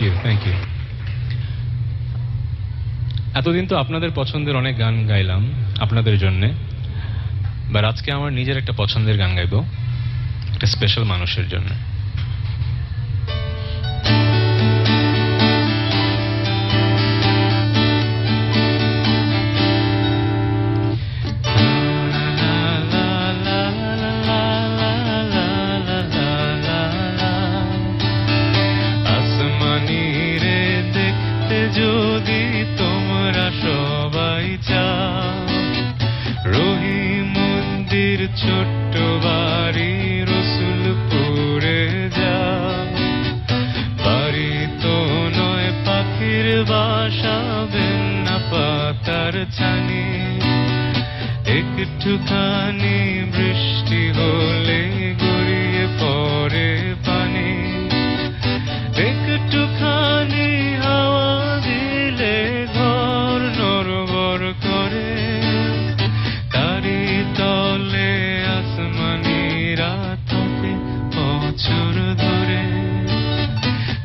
You thank you এতদিন তো আপনাদের পছন্দের অনেক গান গাইলাম আপনাদের জন্যে বাট আজকে আমার নিজের একটা পছন্দের গান গাইবো, একটা স্পেশাল মানুষের জন্য। ছোট্ট বাড়ি রসুলপুরে যাও। বাড়ি তো নয়, পাখির বাসা না পাতার ছানি। একটুখানি বৃষ্টি পড়ে বছর ধরে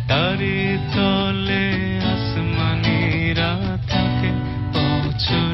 তারি তলে আসমানিরা থাকে বছর